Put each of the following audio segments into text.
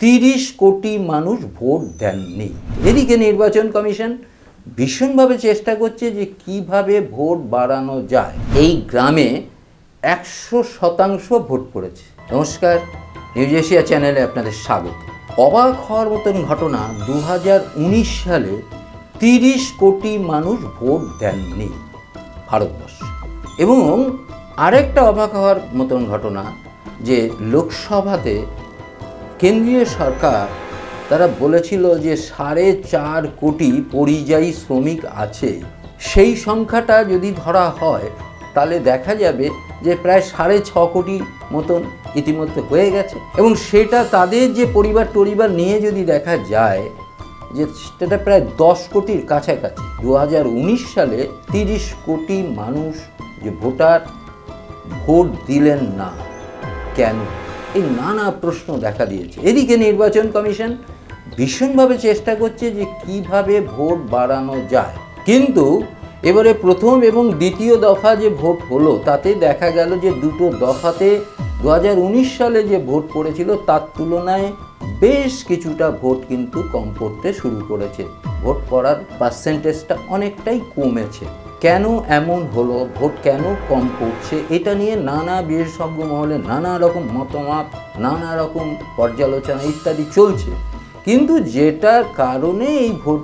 তিরিশ কোটি মানুষ ভোট দেননি। এদিকে নির্বাচন কমিশন ভীষণভাবে চেষ্টা করছে যে কীভাবে ভোট বাড়ানো যায়। এই গ্রামে একশো শতাংশ ভোট পড়েছে। নমস্কার, নিউজ এশিয়া চ্যানেলে আপনাদের স্বাগত। অবাক হওয়ার মতন ঘটনা দু হাজার উনিশ সালে তিরিশ কোটি মানুষ ভোট দেননি ভারতবর্ষে। এবং আরেকটা অবাক হওয়ার মতন ঘটনা যে লোকসভাতে কেন্দ্রীয় সরকার তারা বলেছিল যে সাড়ে চার কোটি পরিযায়ী শ্রমিক আছে। সেই সংখ্যাটা যদি ধরা হয়, তাহলে দেখা যাবে যে প্রায় সাড়ে ছ কোটি মতন ইতিমধ্যে হয়ে গেছে। এবং সেটা তাদের যে পরিবার টরিবার নিয়ে যদি দেখা যায়, যে সেটা প্রায় দশ কোটির কাছাকাছি। দু হাজার উনিশ সালে তিরিশ কোটি মানুষ যে ভোটার, ভোট দিলেন না। কেন? এই নানা প্রশ্ন দেখা দিয়েছে। এদিকে নির্বাচন কমিশন ভীষণভাবে চেষ্টা করছে যে কীভাবে ভোট বাড়ানো যায়। কিন্তু এবারে প্রথম এবং দ্বিতীয় দফা যে ভোট হলো, তাতে দেখা গেল যে দুটো দফাতে দু হাজার উনিশ সালে যে ভোট পড়েছিল, তার তুলনায় বেশ কিছুটা ভোট কিন্তু কম পড়তে শুরু করেছে। ভোট পড়ার পার্সেন্টেজটা অনেকটাই কমেছে। কেন এমন হলো? ভোট কেন কম পড়ছে? এটা নিয়ে নানা বিশেষজ্ঞ মহলে নানা রকম মতামত, নানা রকম পর্যালোচনা ইত্যাদি চলছে। কিন্তু যেটার কারণে এই ভোট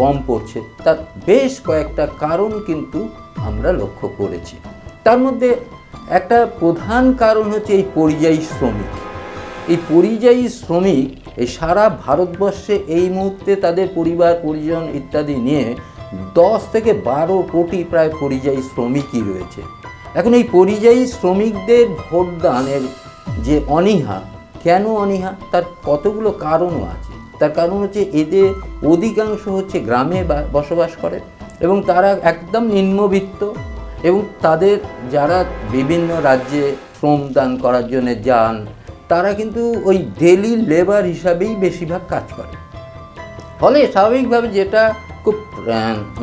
কম পড়ছে, তার বেশ কয়েকটা কারণ কিন্তু আমরা লক্ষ্য করেছি। তার মধ্যে একটা প্রধান কারণ হচ্ছে এই পরিযায়ী শ্রমিক। এই পরিযায়ী শ্রমিক, এই সারা ভারতবর্ষে এই মুহূর্তে তাদের পরিবার, পরিজন ইত্যাদি নিয়ে দশ থেকে বারো কোটি প্রায় পরিযায়ী শ্রমিকই রয়েছে। এখন এই পরিযায়ী শ্রমিকদের ভোটদানের যে অনীহা, কেন অনীহা? তার কতগুলো কারণও আছে। তার কারণ হচ্ছে এদের অধিকাংশ হচ্ছে গ্রামে বসবাস করে এবং তারা একদম নিম্নবিত্ত এবং তাদের যারা বিভিন্ন রাজ্যে শ্রমদান করার জন্য যান, তারা কিন্তু ওই ডেলি লেবার হিসাবেই বেশিরভাগ কাজ করে। ফলে স্বাভাবিকভাবে যেটা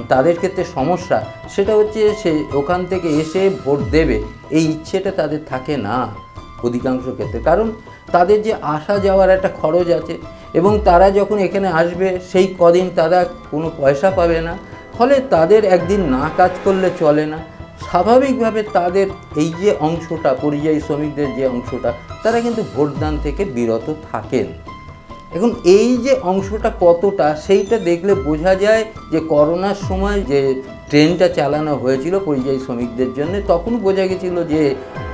তাদের ক্ষেত্রে সমস্যা, সেটা হচ্ছে সে ওখান থেকে এসে ভোট দেবে। এই ইচ্ছেটা তাদের থাকে না অধিকাংশ ক্ষেত্রে। কারণ তাদের যে আসা যাওয়ার একটা খরচ আছে এবং তারা যখন এখানে আসবে, সেই কদিন তারা কোনো পয়সা পাবে না। ফলে তাদের একদিন না কাজ করলে চলে না। স্বাভাবিকভাবে তাদের এই যে অংশটা, পরিযায়ী শ্রমিকদের যে অংশটা, তারা কিন্তু ভোটদান থেকে বিরত থাকেন। এখন এই যে অংশটা কতটা, সেইটা দেখলে বোঝা যায় যে করোনার সময় যে ট্রেনটা চালানো হয়েছিল পরিযায়ী শ্রমিকদের জন্য, তখন বোঝা গেছিল যে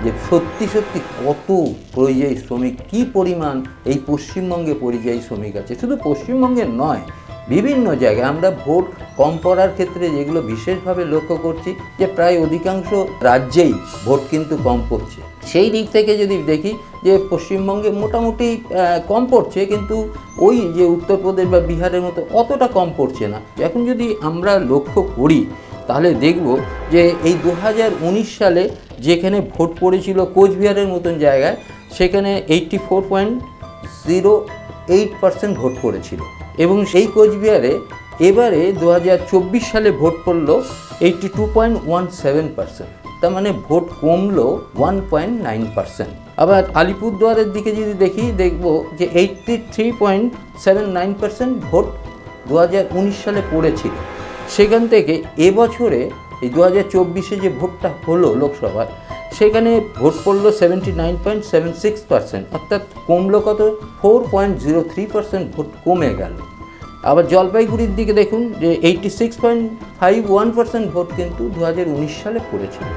যে সত্যি সত্যি কত পরিযায়ী শ্রমিক, কি পরিমাণ এই পশ্চিমবঙ্গে পরিযায়ী শ্রমিক আছে। শুধু পশ্চিমবঙ্গে নয় বিভিন্ন জায়গায় আমরা ভোট কম পড়ার ক্ষেত্রে যেগুলো বিশেষভাবে লক্ষ্য করছি যে প্রায় অধিকাংশ রাজ্যেই ভোট কিন্তু কম পড়ছে। সেই দিক থেকে যদি দেখি যে পশ্চিমবঙ্গে মোটামুটি কম পড়ছে কিন্তু ওই যে উত্তরপ্রদেশ বা বিহারের মতো অতটা কম পড়ছে না। এখন যদি আমরা লক্ষ্য করি, তাহলে দেখব যে এই দু হাজার উনিশ সালে যেখানে ভোট পড়েছিল কোচবিহারের মতন জায়গায়, সেখানে eighty four point zero eight percent vote পড়েছিল। এবং সেই কোচবিহারে এবারে দু হাজার চব্বিশ সালে ভোট পড়ল eighty two point one seven percent তার মানে ভোট কমলো ওয়ান পয়েন্ট নাইন পার্সেন্ট আবার আলিপুরদুয়ারের দিকে যদি দেখি, দেখব যে eighty three point seven nine percent vote দু হাজার উনিশ সালে পড়েছিল। সেখান থেকে এবছরে, এই দু হাজার চব্বিশে যে ভোটটা হলো লোকসভার সেখানে ভোট পড়ল seventy nine point seven six percent অর্থাৎ কমলো কত? Four point zero three percent vote কমে গেল। আবার জলপাইগুড়ির দিকে দেখুন যে eighty six point five one percent vote কিন্তু দু হাজার উনিশ সালে পড়েছিল।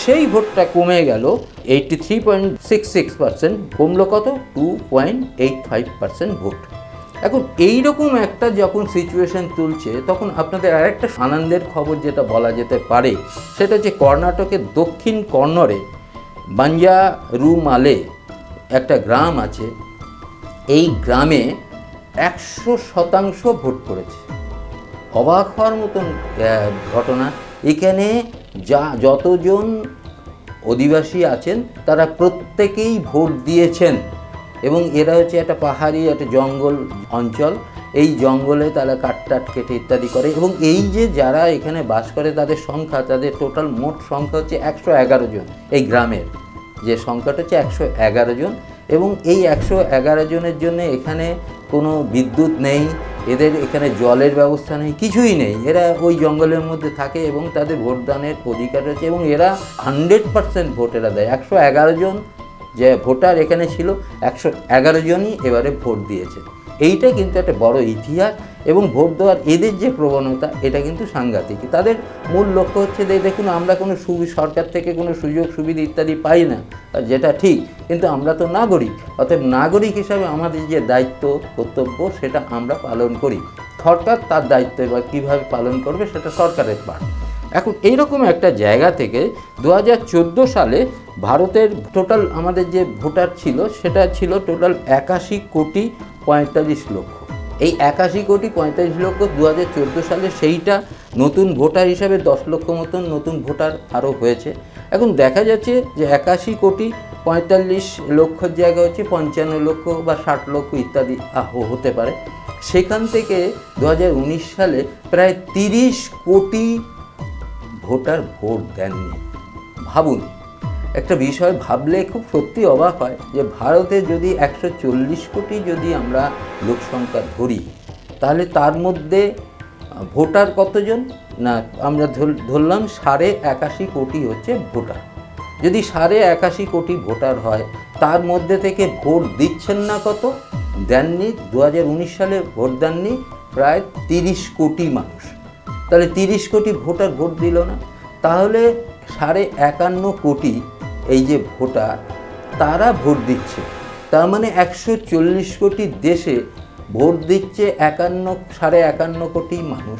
সেই ভোটটা কমে গেল eighty three point six six percent কমলো কত? Two point eight five percent vote. এখন এই রকম একটা যখন সিচুয়েশন তুলছে, তখন আপনাদের আরেকটা আনন্দের খবর যেটা বলা যেতে পারে, সেটা হচ্ছে কর্ণাটকের দক্ষিণ কর্ণরে বাঞ্জারুমালে একটা গ্রাম আছে। এই গ্রামে একশো শতাংশ ভোট করেছে অবাক হওয়ার মতন ঘটনা। এখানে যা, যতজন অধিবাসী আছেন, তারা প্রত্যেকেই ভোট দিয়েছেন। এবং এরা হচ্ছে একটা পাহাড়ি, একটা জঙ্গল অঞ্চল। এই জঙ্গলে তারা কাঠ টাট কেটে ইত্যাদি করে এবং এই যে যারা এখানে বাস করে, তাদের সংখ্যা, তাদের টোটাল মোট সংখ্যা হচ্ছে একশো এগারো জন এই গ্রামের। যে সংখ্যাটা হচ্ছে একশো এগারো জন এবং এই একশো এগারো জনের জন্য এখানে কোনো বিদ্যুৎ নেই, এদের এখানে জলের ব্যবস্থা নেই, কিছুই নেই। এরা ওই জঙ্গলের মধ্যে থাকে এবং তাদের ভোটদানের অধিকার রয়েছে এবং এরা হান্ড্রেড পার্সেন্ট ভোট এরা দেয়। একশো এগারো জন যে ভোটার এখানে ছিল, একশো এগারো জনই এবারে ভোট দিয়েছে। এইটা কিন্তু একটা বড় ইতিহাস এবং ভোট দেওয়ার এদের যে প্রবণতা, এটা কিন্তু সাংঘাতিক। তাদের মূল লক্ষ্য হচ্ছে যে, দেখুন, আমরা কোনো সু, সরকার থেকে কোনো সুযোগ, সুবিধা ইত্যাদি পাই না যেটা ঠিক, কিন্তু আমরা তো নাগরিক। অতএব নাগরিক হিসাবে আমাদের যে দায়িত্ব, কর্তব্য, সেটা আমরা পালন করি। সরকার তার দায়িত্ব এবার কীভাবে পালন করবে, সেটা সরকারের পাঠ এখন এইরকম একটা জায়গা থেকে দু হাজার চোদ্দ সালে ভারতের টোটাল আমাদের যে ভোটার ছিল, সেটা ছিল টোটাল একাশি কোটি পঁয়তাল্লিশ লক্ষ। এই একাশি কোটি পঁয়তাল্লিশ লক্ষ দু হাজার চোদ্দ সালে সেইটা নতুন ভোটার হিসাবে দশ লক্ষ মতন নতুন ভোটার আরও হয়েছে। এখন দেখা যাচ্ছে যে একাশি কোটি পঁয়তাল্লিশ লক্ষর জায়গা হচ্ছে পঞ্চান্ন লক্ষ বা ষাট লক্ষ ইত্যাদি হতে পারে। সেখান থেকে দু হাজার উনিশ সালে প্রায় তিরিশ কোটি ভোটার ভোট দেননি। ভাবুন, একটা বিষয় ভাবলে খুব সত্যি অবাক হয় যে ভারতে যদি একশো চল্লিশ কোটি যদি আমরা লোক সংখ্যা ধরি, তাহলে তার মধ্যে ভোটার কতজন? না, আমরা ধরলাম সাড়ে একাশি কোটি হচ্ছে ভোটার। যদি সাড়ে একাশি কোটি ভোটার হয়, তার মধ্যে থেকে ভোট দিচ্ছেন না কত? দেননি, দু হাজার উনিশ সালে ভোট দেননি, প্রায় তিরিশ কোটি মানুষ। তাহলে তিরিশ কোটি ভোটার ভোট দিল না। তাহলে সাড়ে একান্ন কোটি এই যে ভোটার, তারা ভোট দিচ্ছে। তার মানে একশো চল্লিশ কোটি দেশে ভোট দিচ্ছে একান্ন, সাড়ে একান্ন কোটি মানুষ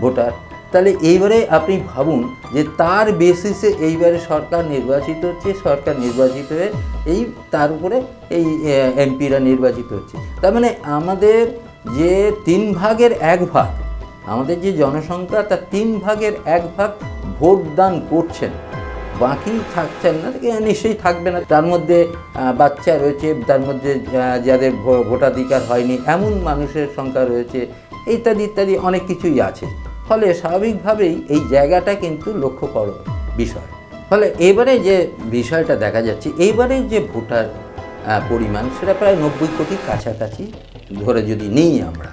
ভোটার। তাহলে এইবারে আপনি ভাবুন যে তার বেসিসে এইবারে সরকার নির্বাচিত হচ্ছে, সরকার নির্বাচিত হয়ে এই তার উপরে এই এমপিরা নির্বাচিত হচ্ছে। তার মানে আমাদের যে তিন ভাগের এক ভাগ আমাদের যে জনসংখ্যা তার তিন ভাগের এক ভাগ ভোট দান করছেন। বাকি থাকছেন না নিশ্চয়ই থাকবে না। তার মধ্যে বাচ্চা রয়েছে, তার মধ্যে যাদের ভোটাধিকার হয়নি, এমন মানুষের সংখ্যা রয়েছে, ইত্যাদি ইত্যাদি, অনেক কিছুই আছে। ফলে স্বাভাবিকভাবেই এই জায়গাটা কিন্তু লক্ষ্য করো বিষয়। ফলে এবারে যে বিষয়টা দেখা যাচ্ছে এইবারে যে ভোটার পরিমাণ, সেটা প্রায় নব্বই কোটির কাছাকাছি ধরে যদি নিই আমরা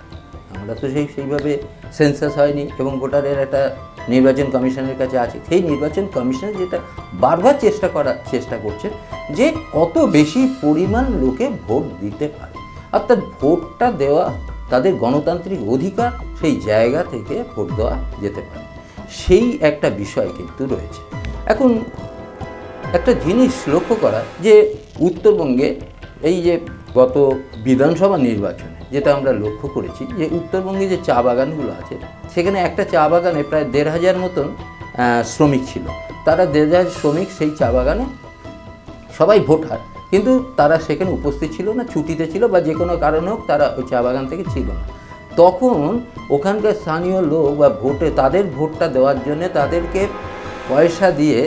আমরা। তো সেই, সেইভাবে সেন্সাস হয়নি এবং ভোটারের একটা নির্বাচন কমিশনের কাছে আছে। সেই নির্বাচন কমিশন যেটা বারবার চেষ্টা করার, চেষ্টা করছে যে কত বেশি পরিমাণ লোকে ভোট দিতে পারে। অর্থাৎ ভোটটা দেওয়া তাদের গণতান্ত্রিক অধিকার সেই জায়গা থেকে ভোট দেওয়া যেতে পারে। সেই একটা বিষয় কিন্তু রয়েছে। এখন একটা জিনিস লক্ষ্য করা যে উত্তরবঙ্গে এই যে গত বিধানসভা নির্বাচনে যেটা আমরা লক্ষ্য করেছি যে উত্তরবঙ্গে যে চা বাগানগুলো আছে, সেখানে একটা চা বাগানে প্রায় দেড় হাজার মতন শ্রমিক ছিল। তারা দেড় হাজার শ্রমিক সেই চা বাগানে সবাই ভোটার, কিন্তু তারা সেখানে উপস্থিত ছিল না, ছুটিতে ছিল বা যে কোনো কারণে হোক তারা ওই চা বাগান থেকে ছিল না। তখন ওখানকার স্থানীয় লোক বা ভোটে তাদের ভোটটা দেওয়ার জন্য তাদেরকে পয়সা দিয়ে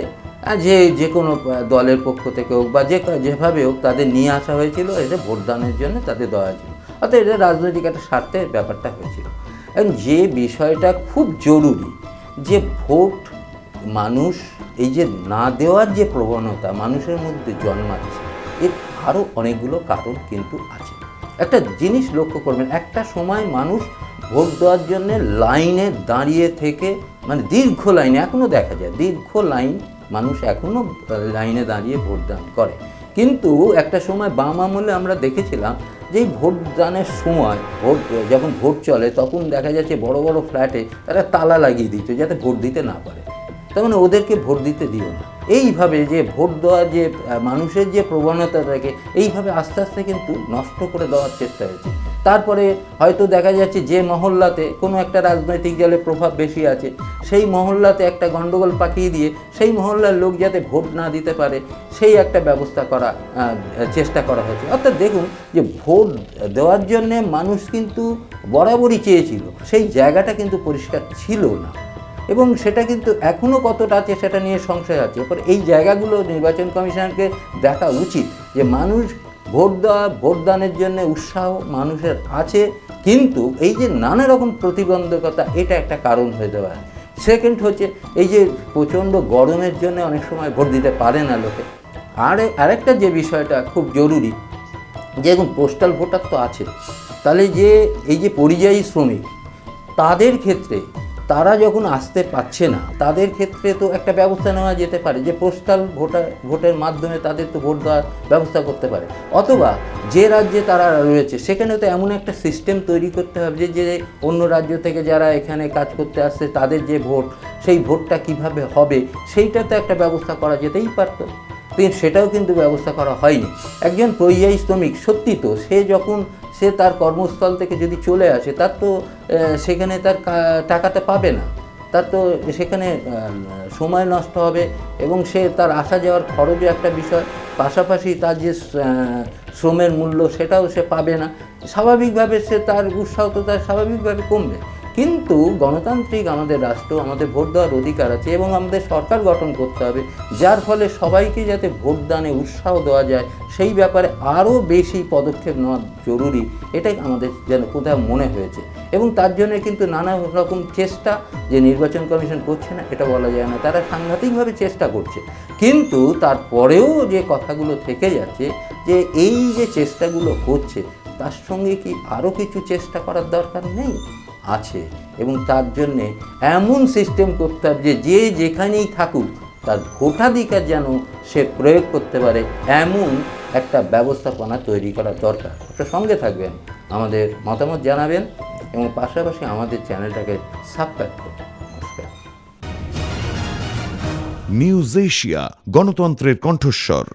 যে যে কোনো দলের পক্ষ থেকে হোক বা যে, যেভাবে হোক তাদের নিয়ে আসা হয়েছিল, এটা ভোটদানের জন্য তাদের দেওয়া হয়েছিল। অর্থাৎ এটা রাজনৈতিক একটা স্বার্থের ব্যাপারটা হয়েছিল। এবং যে বিষয়টা খুব জরুরি যে ভোট মানুষ, এই যে না দেওয়ার যে প্রবণতা মানুষের মধ্যে জন্মাচ্ছে, এর আরও অনেকগুলো কারণ কিন্তু আছে। একটা জিনিস লক্ষ্য করবেন, একটা সময় মানুষ ভোট দেওয়ার জন্য লাইনে দাঁড়িয়ে থেকে মানে দীর্ঘ লাইনে এখনও দেখা যায়, দীর্ঘ লাইন মানুষ এখনও লাইনে দাঁড়িয়ে ভোট দান করে। কিন্তু একটা সময় বাম আমলে আমরা দেখেছিলাম যে ভোটদানের সময় ভোট, যখন ভোট চলে, তখন দেখা যাচ্ছে বড় বড় ফ্ল্যাটে তারা তালা লাগিয়ে দিত যাতে ভোট দিতে না পারে। তখন মানে ওদেরকে ভোট দিতে দিও না। এইভাবে যে ভোট দেওয়ার যে মানুষের যে প্রবণতা থাকে, এইভাবে আস্তে আস্তে কিন্তু নষ্ট করে দেওয়ার চেষ্টা হয়েছে। তারপরে হয়তো দেখা যাচ্ছে যে মহল্লাতে কোনো একটা রাজনৈতিক দলের প্রভাব বেশি আছে, সেই মহল্লাতে একটা গণ্ডগোল পাকিয়ে দিয়ে সেই মহল্লার লোক যাতে ভোট না দিতে পারে, সেই একটা ব্যবস্থা করা চেষ্টা করা হয়েছে। অর্থাৎ দেখুন যে ভোট দেওয়ার জন্যে মানুষ কিন্তু বরাবরই চেয়েছিল, সেই জায়গাটা কিন্তু পরিষ্কার ছিল না। এবং সেটা কিন্তু এখনও কতটা আছে সেটা নিয়ে সংশয় আছে, এরপর এই জায়গাগুলো নির্বাচন কমিশনকে দেখা উচিত যে মানুষ ভোট দেওয়া ভোটদানের জন্য উৎসাহ মানুষের আছে, কিন্তু এই যে নানা রকম প্রতিবন্ধকতা, এটা একটা কারণ হয়ে দেওয়া সেকেন্ড হচ্ছে, এই যে প্রচণ্ড গরমের জন্য অনেক সময় ভোট দিতে পারে না লোকে। আর, আরেকটা যে বিষয়টা খুব জরুরি, যে এখন পোস্টাল ভোটার তো আছে। তাহলে যে, এই যে পরিযায়ী শ্রমিক, তাদের ক্ষেত্রে তারা যখন আসতে পারছে না, তাদের ক্ষেত্রে তো একটা ব্যবস্থা নেওয়া যেতে পারে যে পোস্টাল ভোটার ভোটের মাধ্যমে তাদের তো ভোট দেওয়ার ব্যবস্থা করতে পারে। অথবা যে রাজ্যে তারা রয়েছে, সেখানে তো এমন একটা সিস্টেম তৈরি করতে হবে যে যে অন্য রাজ্য থেকে যারা এখানে কাজ করতে আসছে, তাদের যে ভোট, সেই ভোটটা কীভাবে হবে, সেইটা তো একটা ব্যবস্থা করা যেতেই পারতো। সেটাও কিন্তু ব্যবস্থা করা হয়নি। একজন পরিযায়ী শ্রমিক, সত্যি তো, সে যখন সে তার কর্মস্থল থেকে যদি চলে আসে, তার তো সেখানে তার টাকাটা পাবে না। তার তো সেখানে সময় নষ্ট হবে এবং সে তার আসা যাওয়ার খরচও একটা বিষয়। পাশাপাশি তার যে শ্রমের মূল্য সেটাও সে পাবে না। স্বাভাবিকভাবে সে তার উৎসাহ তো তার স্বাভাবিকভাবে কমবে। কিন্তু গণতান্ত্রিক আমাদের রাষ্ট্র, আমাদের ভোট দেওয়ার অধিকার আছে এবং আমাদের সরকার গঠন করতে হবে। যার ফলে সবাইকে যাতে ভোটদানে উৎসাহ দেওয়া যায়, সেই ব্যাপারে আরও বেশি পদক্ষেপ নেওয়া জরুরি। এটাই আমাদের যেন কোথাও মনে হয়েছে। এবং তার জন্য কিন্তু নানা রকম চেষ্টা যে নির্বাচন কমিশন করছে না, এটা বলা যায় না। তারা সাংঘাতিকভাবে চেষ্টা করছে। কিন্তু তারপরেও যে কথাগুলো থেকে যাচ্ছে, যে এই যে চেষ্টাগুলো হচ্ছে, তার সঙ্গে কি আরও কিছু চেষ্টা করার দরকার নেই? আছে এবং তার জন্যে এমন সিস্টেম করতে হবে যে যে যেখানেই থাকুক তার ভোটাধিকার যেন সে প্রয়োগ করতে পারে এমন একটা ব্যবস্থাপনা তৈরি করা দরকার। ওটা সঙ্গে থাকবেন, আমাদের মতামত জানাবেন এবং পাশাপাশি আমাদের চ্যানেলটাকে সাবস্ক্রাইব করবেন। নিউজ এশিয়া, গণতন্ত্রের কণ্ঠস্বর।